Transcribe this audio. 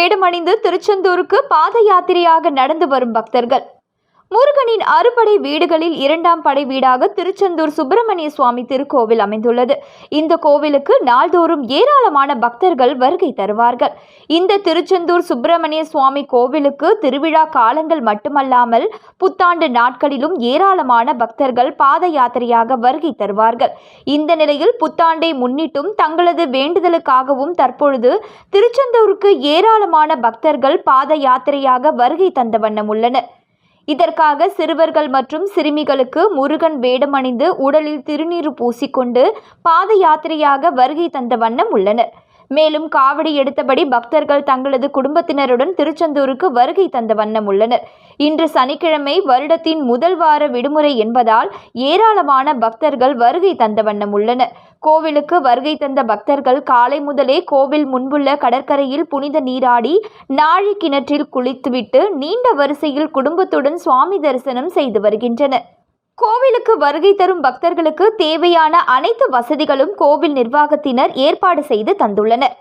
வேடமணிந்து திருச்செந்தூருக்கு பாத யாத்திரையாக நடந்து வரும் பக்தர்கள். முருகனின் அறுபடை வீடுகளில் இரண்டாம் படை வீடாக திருச்செந்தூர் சுப்பிரமணிய சுவாமி திருக்கோவில் அமைந்துள்ளது. இந்த கோவிலுக்கு நாள்தோறும் ஏராளமான பக்தர்கள் வருகை தருவார்கள். இந்த திருச்செந்தூர் சுப்பிரமணிய சுவாமி கோவிலுக்கு திருவிழா காலங்கள் மட்டுமல்லாமல் புத்தாண்டு நாட்களிலும் ஏராளமான பக்தர்கள் பாத யாத்திரையாக வருகை தருவார்கள். இந்த நிலையில் புத்தாண்டை முன்னிட்டும் தங்களது வேண்டுதலுக்காகவும் தற்பொழுது திருச்செந்தூருக்கு ஏராளமான பக்தர்கள் பாத யாத்திரையாக வருகை தந்த வண்ணம் உள்ளனர். இதற்காக சிறுவர்கள் மற்றும் சிறுமிகளுக்கு முருகன் வேடமணிந்து உடலில் திருநீறு பூசிக்கொண்டு பாத யாத்திரையாக வருகை தந்த வண்ணம் உள்ளனர். மேலும் காவடி எடுத்தபடி பக்தர்கள் தங்களது குடும்பத்தினருடன் திருச்செந்தூருக்கு வருகை தந்த வண்ணம் உள்ளனர். இன்று சனிக்கிழமை வருடத்தின் முதல் வார விடுமுறை என்பதால் ஏராளமான பக்தர்கள் வருகை தந்த வண்ணம் உள்ளனர். கோவிலுக்கு வருகை தந்த பக்தர்கள் காலை முதலே கோவில் முன்புள்ள கடற்கரையில் புனித நீராடி நாழி கிணற்றில் குளித்துவிட்டு நீண்ட வரிசையில் குடும்பத்துடன் சுவாமி தரிசனம் செய்து வருகின்றனர். கோவிலுக்கு வருகை தரும் பக்தர்களுக்கு தேவையான அனைத்து வசதிகளும் கோவில் நிர்வாகத்தினர் ஏற்பாடு செய்து தந்துள்ளனர்.